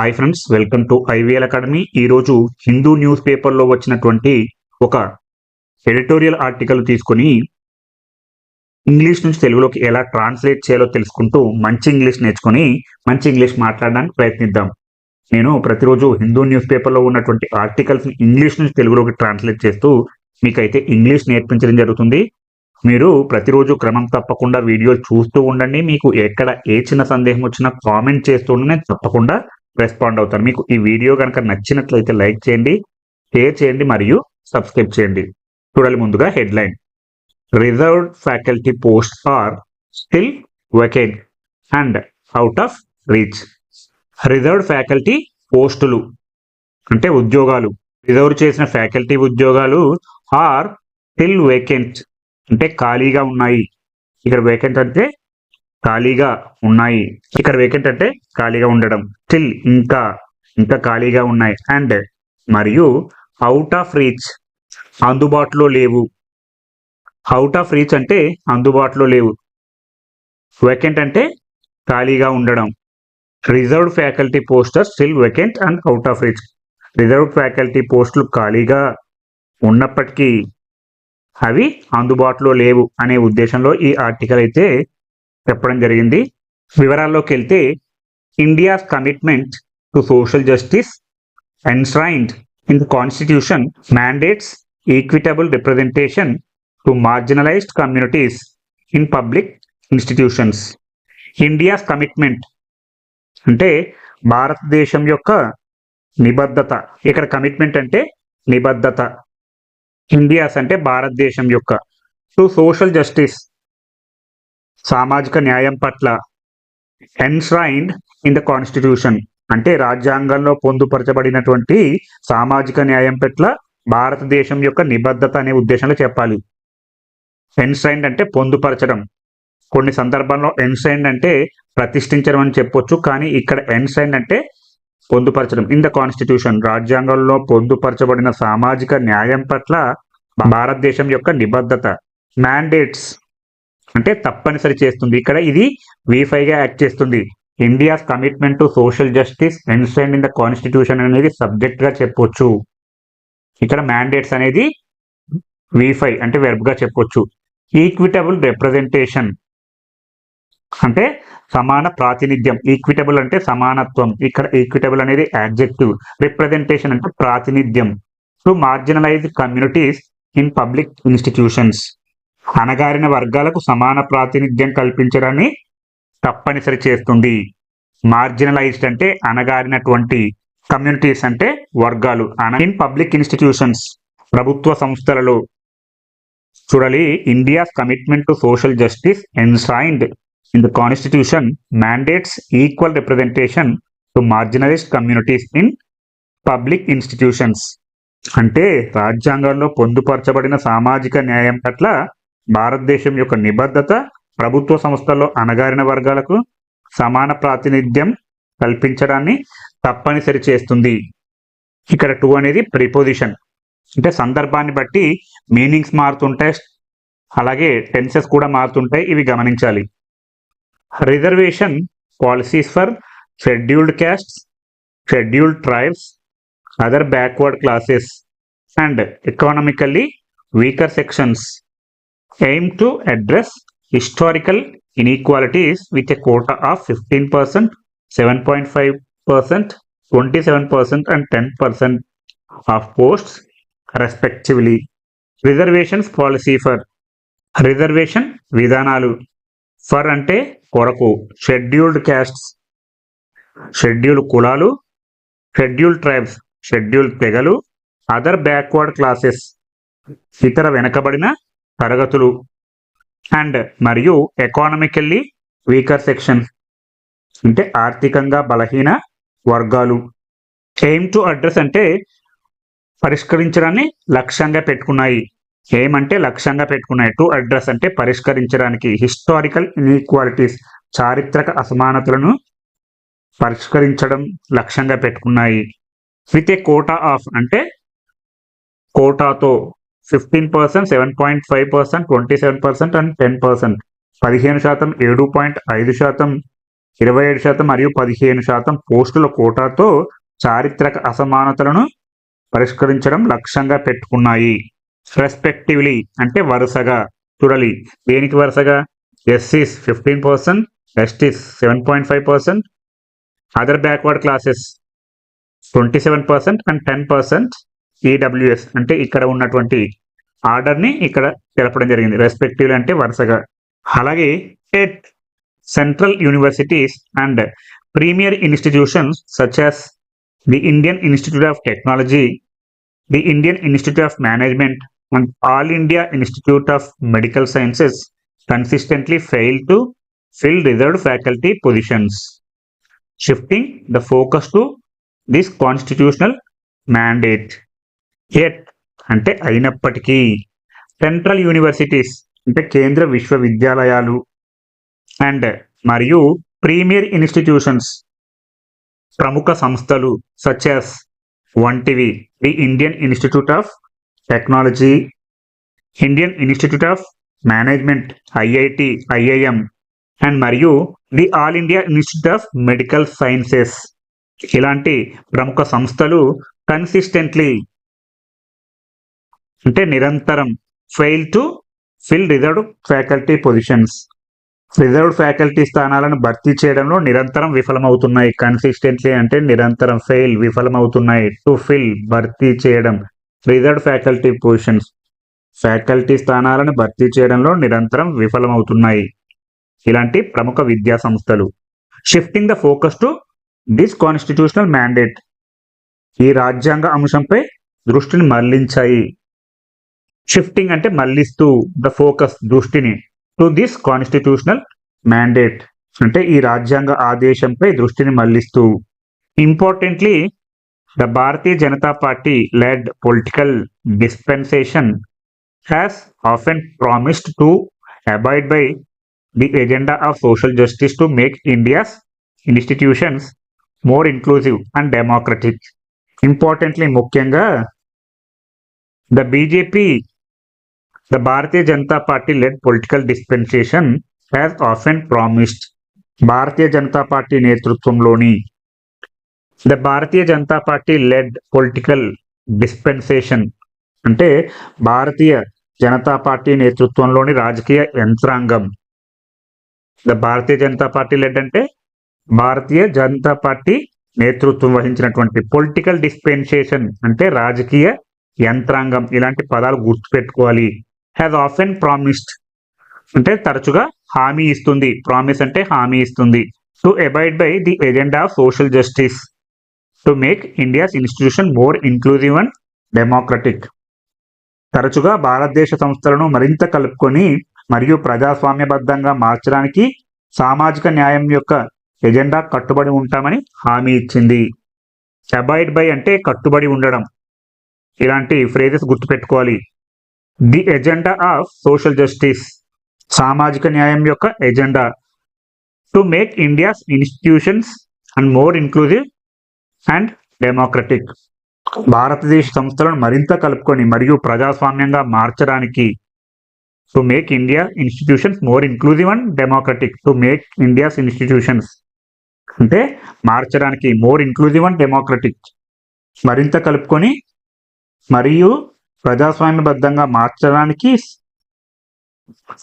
Hi friends welcome to IVL academy ఈరోజు Hindu news పేపర్లో వచ్చినటువంటి ఒక ఎడిటోరియల్ ఆర్టికల్ తీసుకొని ఇంగ్లీష్ నుంచి తెలుగులోకి ఎలా ట్రాన్స్లేట్ చేయాలో తెలుసుకుంటూ మంచి ఇంగ్లీష్ నేర్చుకొని మంచి ఇంగ్లీష్ మాట్లాడడానికి ప్రయత్నిద్దాం. నేను ప్రతిరోజు హిందూ న్యూస్ పేపర్లో ఉన్నటువంటి ఆర్టికల్స్ని ఇంగ్లీష్ నుంచి తెలుగులోకి ట్రాన్స్లేట్ చేస్తూ మీకైతే ఇంగ్లీష్ నేర్పించడం జరుగుతుంది. మీరు ప్రతిరోజు క్రమం తప్పకుండా వీడియోలు చూస్తూ ఉండండి. మీకు ఎక్కడ ఏ చిన్న సందేహం వచ్చినా కామెంట్ చేస్తూ ఉండండి. తప్పకుండా రెస్పాండ్ అవుతాను మీకు ఈ వీడియో కనుక నచ్చినట్లయితే లైక్ చేయండి షేర్ చేయండి మరియు సబ్స్క్రైబ్ చేయండి. చూడాలి ముందుగా headline. Reserved faculty post are still vacant and out of reach. Reserved faculty పోస్టులు అంటే ఉద్యోగాలు. రిజర్వ్ చేసిన ఫ్యాకల్టీ ఉద్యోగాలు ఆర్ స్టిల్ వేకెంట్ అంటే ఖాళీగా ఉన్నాయి. ఇక్కడ వేకెంట్ అంటే ఖాళీగా ఉన్నాయి. ఇక్కడ వేకెంట్ అంటే ఖాళీగా ఉండడం. స్టిల్ ఇంకా ఇంకా ఖాళీగా ఉన్నాయి. అండ్ మరియు అవుట్ ఆఫ్ రీచ్ అందుబాటులో లేవు. అవుట్ ఆఫ్ రీచ్ అంటే అందుబాటులో లేవు. వేకెంట్ అంటే ఖాళీగా ఉండడం. Reserved faculty posts are still vacant and out of reach reserved faculty పోస్టులు ఖాళీగా ఉన్నప్పటికీ అవి అందుబాటులో లేవు అనే ఉద్దేశంలో ఈ ఆర్టికల్ అయితే చెప్పడం జరిగింది. వివరాల్లోకి వెళ్తే India's commitment to social justice enshrined in the constitution mandates equitable representation to marginalised communities in public institutions India's commitment అంటే భారతదేశం యొక్క నిబద్ధత. ఇక్కడ కమిట్మెంట్ అంటే నిబద్ధత. ఇండియాస్ అంటే భారతదేశం యొక్క. టు సోషల్ జస్టిస్ సామాజిక న్యాయం పట్ల ఎన్స్రైన్డ్ ఇన్ ద కాన్స్టిట్యూషన్ అంటే రాజ్యాంగంలో పొందుపరచబడినటువంటి సామాజిక న్యాయం పట్ల భారతదేశం యొక్క నిబద్ధత అనే ఉద్దేశంలో చెప్పాలి. ఎన్స్రైన్డ్ అంటే పొందుపరచడం. కొన్ని సందర్భాల్లో ఎన్స్రైన్డ్ అంటే ప్రతిష్ఠించడం అని చెప్పొచ్చు కానీ ఇక్కడ ఎన్స్రైన్డ్ అంటే పొందుపరచడం. ఇన్ ద కాన్స్టిట్యూషన్ రాజ్యాంగంలో పొందుపరచబడిన సామాజిక న్యాయం పట్ల భారతదేశం యొక్క నిబద్ధత. మ్యాండేట్స్ అంటే తప్పనిసరి చేస్తుంది. ఇక్కడ ఇది వీఫైగా యాక్ట్ చేస్తుంది. India's commitment to social justice enshrined in the constitution అనేది సబ్జెక్ట్గా చెప్పొచ్చు. ఇక్కడ మ్యాండేట్స్ అనేది వీఫై అంటే వెర్బ్గా చెప్పొచ్చు. ఈక్విటబుల్ రిప్రజెంటేషన్ అంటే సమాన ప్రాతినిధ్యం. ఈక్విటబుల్ అంటే సమానత్వం. ఇక్కడ ఈక్విటబుల్ అనేది యాడ్జెక్టివ్ రిప్రజెంటేషన్ అంటే ప్రాతినిధ్యం. To marginalise communities in public institutions అణగారిన వర్గాలకు సమాన ప్రాతినిధ్యం కల్పించడాన్ని తప్పనిసరి చేస్తుంది. మార్జినలైజ్డ్ అంటే అణగారినటువంటి కమ్యూనిటీస్ అంటే వర్గాలు. ఇన్ పబ్లిక్ ఇన్స్టిట్యూషన్స్ ప్రభుత్వ సంస్థలలో చూడాలి. India's commitment to social justice enshrined in the constitution mandates equal representation to marginalised communities in public institutions. అంటే రాజ్యాంగంలో పొందుపరచబడిన సామాజిక న్యాయం పట్ల భారతదేశం యొక్క నిబద్ధత ప్రభుత్వ సంస్థల్లో అణగారిన వర్గాలకు సమాన ప్రాతినిధ్యం కల్పించడాన్ని తప్పనిసరి చేస్తుంది. ఇక్కడ టూ అనేది ప్రిపోజిషన్ అంటే సందర్భాన్ని బట్టి మీనింగ్స్ మారుతుంటాయి అలాగే టెన్సెస్ కూడా మారుతుంటాయి ఇవి గమనించాలి. Reservation policies for scheduled castes scheduled tribes other backward classes and economically weaker sections aim to address historical inequalities with a quota of fifteen percent seven point five percent twenty seven percent and ten percent of posts respectively reservations policy for reservation విధానాలు. For అంటే కొరకు. Scheduled castes scheduled కులాలు. Scheduled tribes scheduled తెగలు. Other backward classes ఇతర వెనకబడిన తరగతులు. And మరియు economically weaker section అంటే ఆర్థికంగా బలహీన వర్గాలు. ఎయిమ్ టు అడ్రస్ అంటే పరిష్కరించడాన్ని లక్ష్యంగా పెట్టుకున్నాయి. ఏమంటే లక్ష్యంగా పెట్టుకున్నాయి. టు అడ్రస్ అంటే పరిష్కరించడానికి హిస్టారికల్ ఇన్ఈక్వాలిటీస్ చారిత్రక అసమానతలను పరిష్కరించడం లక్ష్యంగా పెట్టుకున్నాయి. విత్ ఏ కోటా ఆఫ్ అంటే కోటాతో fifteen percent seven point five percent twenty seven percent and ten percent పదిహేను శాతం ఏడు పాయింట్ ఐదు శాతం ఇరవై ఏడు శాతం మరియు పదిహేను శాతం పోస్టుల కోటాతో చారిత్రక అసమానతలను పరిష్కరించడం లక్ష్యంగా పెట్టుకున్నాయి. రెస్పెక్టివ్లీ అంటే వరుసగా. చూడాలి దేనికి వరుసగా? ఎస్సీస్ fifteen percent STs seven point five percent other backward classes twenty seven percent and ten percent EWS అంటే ఇక్కడ ఉన్నటువంటి ఆర్డర్ని ఇక్కడ తెలపడం జరిగింది. రెస్పెక్టివ్ అంటే వరుసగా. అలాగే at central universities and premier institutions such as the Indian institute of technology the Indian institute of management and all India institute of medical sciences consistently fail to fill reserved faculty positions. Shifting the focus to this constitutional mandate. At అంటే అయినప్పటికీ central universities అంటే కేంద్ర విశ్వవిద్యాలయాలు and మరియు premier institutions ప్రముఖ సంస్థలు such వంటివి the Indian institute of technology Indian institute of management IIT IIM and మరియు the all India institute of medical sciences. ఇలాంటి ప్రముఖ సంస్థలు కన్సిస్టెంట్లీ అంటే నిరంతరం. Fail to fill reserved faculty positions reserved faculty స్థానాలను భర్తీ చేయడంలో నిరంతరం విఫలమవుతున్నాయి. కన్సిస్టెంట్లీ అంటే నిరంతరం ఫెయిల్ విఫలమవుతున్నాయి. టు ఫిల్ భర్తీ చేయడం. రిజర్వ్డ్ ఫ్యాకల్టీ పొజిషన్స్ ఫ్యాకల్టీ స్థానాలను భర్తీ చేయడంలో నిరంతరం విఫలమవుతున్నాయి. ఇలాంటి ప్రముఖ విద్యా సంస్థలు. Shifting the focus to this constitutional mandate ఈ రాజ్యాంగ అంశంపై దృష్టిని మళ్ళించాయి. షిఫ్టింగ్ అంటే మళ్ళిస్తూ ద ఫోకస్ దృష్టిని టు దిస్ కాన్స్టిట్యూషనల్ మ్యాండేట్ అంటే ఈ రాజ్యాంగ ఆదేశంపై దృష్టిని మళ్ళిస్తూ importantly the Bharatiya Janata Party led political dispensation has often promised to abide by the agenda of social justice to make India's institutions more inclusive and democratic importantly ముఖ్యంగా the BJP the Bharatiya Janata Party led political dispensation has often promised Bharatiya Janata Party నేతృత్వంలోని the Bharatiya Janata Party led political dispensation అంటే Bharatiya Janata party నేతృత్వంలోని రాజకీయ యంత్రాంగం the Bharatiya Janata party led అంటే Bharatiya Janata party నేతృత్వం వహించినటువంటి political dispensation అంటే రాజకీయ యంత్రాంగం ఇలాంటి పదాలు గుర్తుపెట్టుకోవాలి హ్యాజ్ ఆఫెన్ ప్రామిస్డ్ అంటే తరచుగా హామీ ఇస్తుంది. ప్రామిస్ అంటే హామీ ఇస్తుంది. To abide by the agenda of social justice to make India's institution more inclusive and democratic తరచుగా భారతదేశ సంస్థలను మరింత కలుపుకొని మరియు ప్రజాస్వామ్యబద్ధంగా మార్చడానికి సామాజిక న్యాయం యొక్క ఎజెండా కట్టుబడి ఉంటామని హామీ ఇచ్చింది. అబాయిడ్ బై అంటే కట్టుబడి ఉండడం. ఇలాంటి ఫ్రేజెస్ గుర్తుపెట్టుకోవాలి. The agenda of social justice. సామాజిక న్యాయం యొక్క agenda. To make India's institutions and more inclusive and democratic. భారతదేశ సంస్థలను మరింత కలుపుకొని మరియు ప్రజాస్వామ్యంగా మార్చడానికి. To make India institutions more inclusive and democratic. To make India's institutions. అంటే మార్చడానికి మోర్ ఇన్క్లూజివ్ అండ్ డెమోక్రటిక్. మరింత కలుపుకొని మరియు ప్రజాస్వామ్యబద్ధంగా మార్చడానికి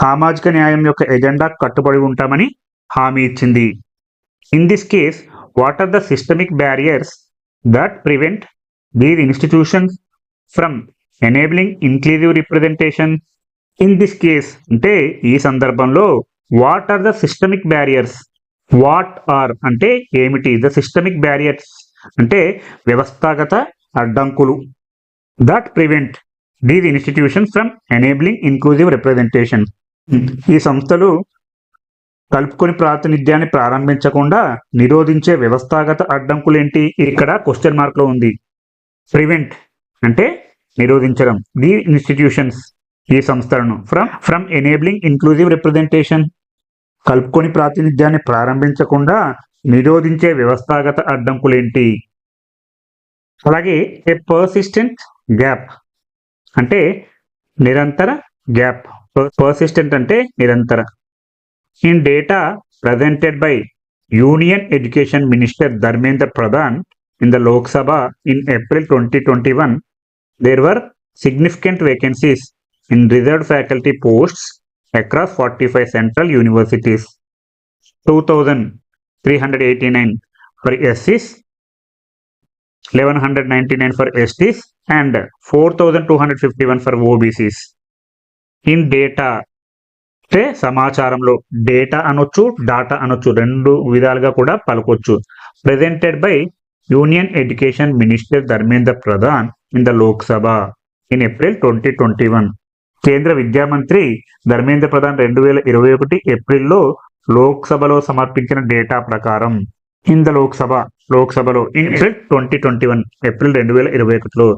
సామాజిక న్యాయం యొక్క ఎజెండా కట్టుబడి ఉంటామని హామీ ఇచ్చింది. In this case what are the systemic barriers that prevent these institutions from enabling inclusive representation in this case అంటే ఈ సందర్భంలో what are the systemic barriers what are అంటే ఏమిటి? ద సిస్టమిక్ బ్యారియర్స్ అంటే వ్యవస్థాగత అడ్డంకులు. That prevent these institutions from enabling inclusive representation ఈ సంస్థలు కలుపుకొని ప్రాతినిధ్యాన్ని ప్రారంభించకుండా నిరోధించే వ్యవస్థాగత అడ్డంకులు ఏంటి? ఇక్కడ క్వశ్చన్ మార్క్లో ఉంది. ప్రివెంట్ అంటే నిరోధించడం. ది ఇన్స్టిట్యూషన్స్ ఈ సంస్థలను from from enabling inclusive representation కలుపుకొని ప్రాతినిధ్యాన్ని ప్రారంభించకుండా నిరోధించే వ్యవస్థాగత అడ్డంకులేంటి అలాగే ఏ పర్సిస్టెంట్ గ్యాప్. అంటే నిరంతర గ్యాప్. పర్సిస్టెంట్ అంటే నిరంతర. In data presented by union education minister Dharmendra Pradhan in the Lok Sabha in April twenty twenty one there were significant vacancies in reserve faculty post across forty five central universities two thousand three hundred eighty nine for ఎస్సీస్ 1199 for STs, and 4,251 for OBCs. In data అంటే సమాచారంలో data అనొచ్చు data అనొచ్చు రెండు విధాలుగా కూడా పలకొచ్చు presented by union education minister Dharmendra Pradhan in the Lok Sabha in April twenty twenty one కేంద్ర విద్యా మంత్రి ధర్మేంద్ర ప్రధాన్ రెండు వేల ఇరవై ఒకటి ఏప్రిల్లో లోక్సభలో సమర్పించిన డేటా ప్రకారం ఇన్ ద లోక్సభ లోక్సభలో in April twenty twenty one April రెండు వేల ఇరవై ఒకటిలో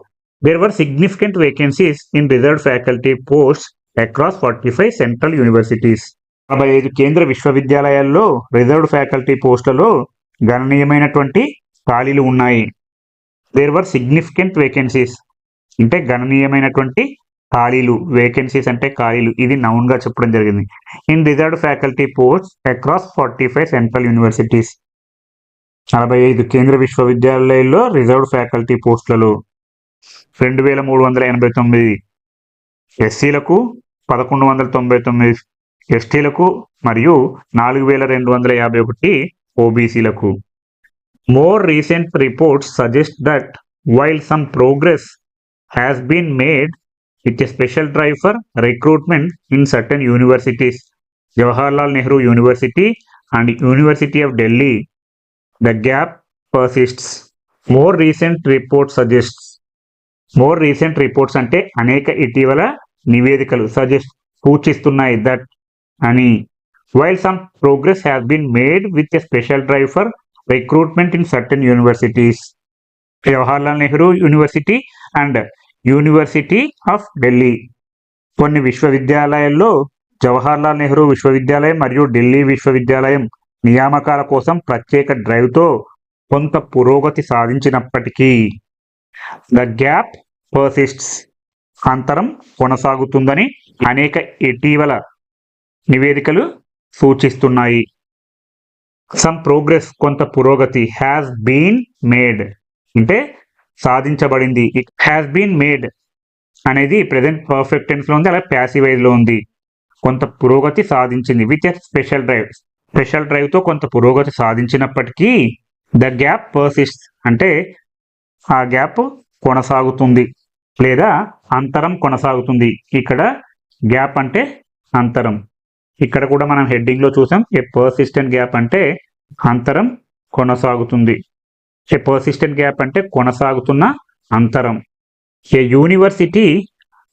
there were significant vacancies in reserve faculty post across forty five central universities నలభై ఐదు కేంద్ర విశ్వవిద్యాలయాల్లో రిజర్వ్డ్ ఫ్యాకల్టీ పోస్టులలో గణనీయమైనటువంటి ఖాళీలు ఉన్నాయి. దేర్ వర్ సిగ్నిఫికెంట్ వేకెన్సీస్ అంటే గణనీయమైనటువంటి ఖాళీలు వేకెన్సీస్ అంటే ఖాళీలు. ఇది నౌన్గా చెప్పడం జరిగింది. In reserved faculty post across forty five central universities నలభై ఐదు కేంద్ర విశ్వవిద్యాలయాల్లో రిజర్వ్డ్ ఫ్యాకల్టీ పోస్టులలో రెండు వేల మూడు వందల ఎనభై తొమ్మిది ఎస్సీలకు పదకొండు వందల తొంభై తొమ్మిది ఎస్టీలకు మరియు నాలుగు వేల రెండు వందల యాభై ఒకటి ఓబీసీలకు. More recent reports suggest that while some progress has been made with a special drive for recruitment in certain universities Jawaharlal Nehru university and university of Delhi the gap persists more recent report suggests more recent reports అంటే అనేక ఇటీవల నివేదికలు suggest సూచిస్తున్నాయి that అని. While some progress has been made with a special drive for recruitment in certain universities Jawaharlal Nehru university and university of Delhi కొన్ని విశ్వవిద్యాలయాల్లో జవహర్లాల్ నెహ్రూ విశ్వవిద్యాలయం మరియు ఢిల్లీ విశ్వవిద్యాలయం నియామకాల కోసం ప్రత్యేక డ్రైవ్తో కొంత పురోగతి సాధించినప్పటికీ ద గ్యాప్ పర్సిస్ట్స్. అంతరం కొనసాగుతుందని అనేక ఇటీవల నివేదికలు సూచిస్తున్నాయి. సమ్ ప్రోగ్రెస్ కొంత పురోగతి హ్యాస్ బీన్ మేడ్. అంటే సాధించబడింది. హ్యాస్ బీన్ మేడ్ అనేది ప్రజెంట్ పర్ఫెక్ట్ టెన్స్లో ఉంది అలాగే ప్యాసివైజ్లో ఉంది. కొంత పురోగతి సాధించింది with a special drive special డ్రైవ్తో కొంత పురోగతి సాధించినప్పటికీ ద గ్యాప్ పర్సిస్ట్ అంటే ఆ గ్యాప్ కొనసాగుతుంది లేదా అంతరం కొనసాగుతుంది. ఇక్కడ గ్యాప్ అంటే అంతరం. ఇక్కడ కూడా మనం హెడ్డింగ్లో చూసాం ఏ పర్సిస్టెంట్ గ్యాప్ అంటే అంతరం కొనసాగుతుంది. ఏ పర్సిస్టెంట్ గ్యాప్ అంటే కొనసాగుతున్న అంతరం. A university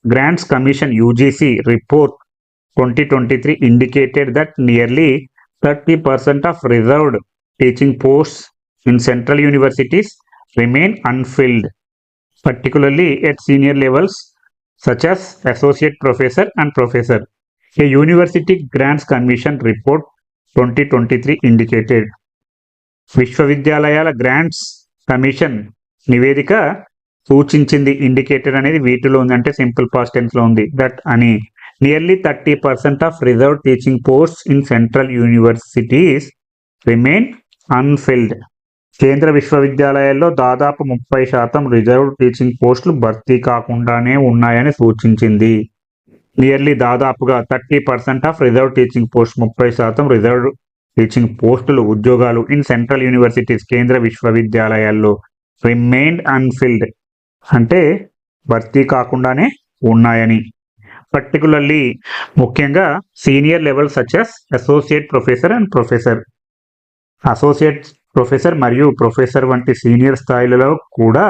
grants commission UGC report twenty twenty three indicated that nearly thirty percent of reserved teaching post in central universities remain unfilled particularly at senior levels such as associate professor and professor a university grants commission report twenty twenty three indicated విశ్వవిద్యాలయాల grants commission నివేదిక సూచించింది indicated అనేది వీటిలో ఉంది అంటే simple పాస్టెన్స్లో ఉంది. That అని nearly thirty percent of reserve teaching post in central universities remain unfilled కేంద్ర విశ్వవిద్యాలయాల్లో దాదాపు ముప్పై శాతం రిజర్వ్ టీచింగ్ పోస్టులు భర్తీ కాకుండానే ఉన్నాయని సూచించింది. నియర్లీ దాదాపుగా thirty percent of reserve teaching post ముప్పై శాతం రిజర్వ్ టీచింగ్ పోస్టులు ఉద్యోగాలు ఇన్ సెంట్రల్ యూనివర్సిటీస్ కేంద్ర విశ్వవిద్యాలయాల్లో రిమైన్డ్ అన్ఫిల్డ్ అంటే భర్తీ కాకుండానే ఉన్నాయని. పర్టికులర్లీ ముఖ్యంగా senior level such as associate professor and professor associate professor మరియు ప్రొఫెసర్ వంటి సీనియర్ స్థాయిలలో కూడా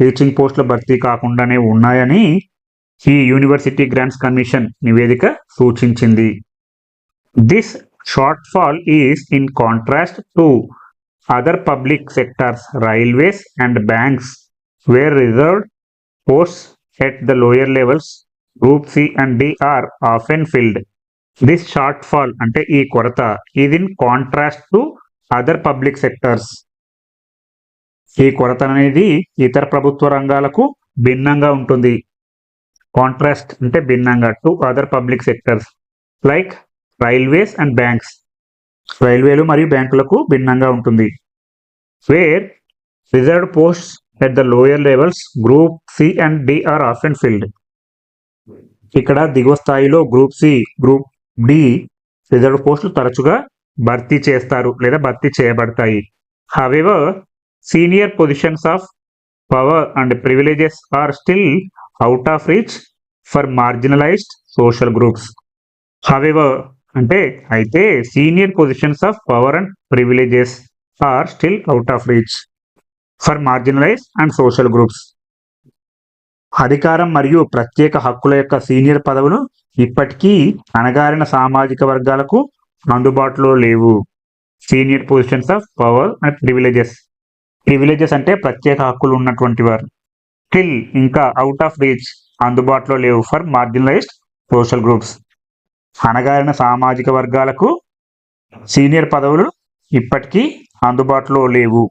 టీచింగ్ పోస్టుల భర్తీ కాకుండానే ఉన్నాయని ఈ యూనివర్సిటీ గ్రాంట్స్ కమిషన్ నివేదిక సూచించింది. This shortfall is in contrast to other public sectors railways and banks where reserved posts at the lower levels group C and D are often filled this shortfall అంటే ఈ కొరత ఇది in contrast to other public sectors ఈ కొరత అనేది ఇతర ప్రభుత్వ రంగాలకు భిన్నంగా ఉంటుంది. కాంట్రాస్ట్ అంటే భిన్నంగా to other public sectors like railways and banks రైల్వేలు మరియు బ్యాంకులకు భిన్నంగా ఉంటుంది. Where reserved post at the lower levels group C and D are unfilled ఇక్కడ దిగువ స్థాయిలో group C group D reserve పోస్టులు తరచుగా భర్తీ చేస్తారు లేదా భర్తీ చేయబడతాయి. However senior positions of power and privileges are still out of reach for marginalised social groups however అంటే అయితే senior positions of power and privileges are still out of reach for marginalise and social groups అధికారం మరియు ప్రత్యేక హక్కుల యొక్క senior పదవులు ఇప్పటికీ అణగారిన సామాజిక వర్గాలకు అందుబాటులో లేవు. Senior positions of power and privileges. Privileges అంటే ప్రత్యేక హక్కులు ఉన్నటువంటి వారు. స్టిల్ ఇంకా అవుట్ ఆఫ్ రీచ్ అందుబాటులో లేవు ఫర్ మార్జినలైజ్డ్ సోషల్ గ్రూప్స్. అణగారిన సామాజిక వర్గాలకు సీనియర్ పదవులు ఇప్పటికీ అందుబాటులో లేవు.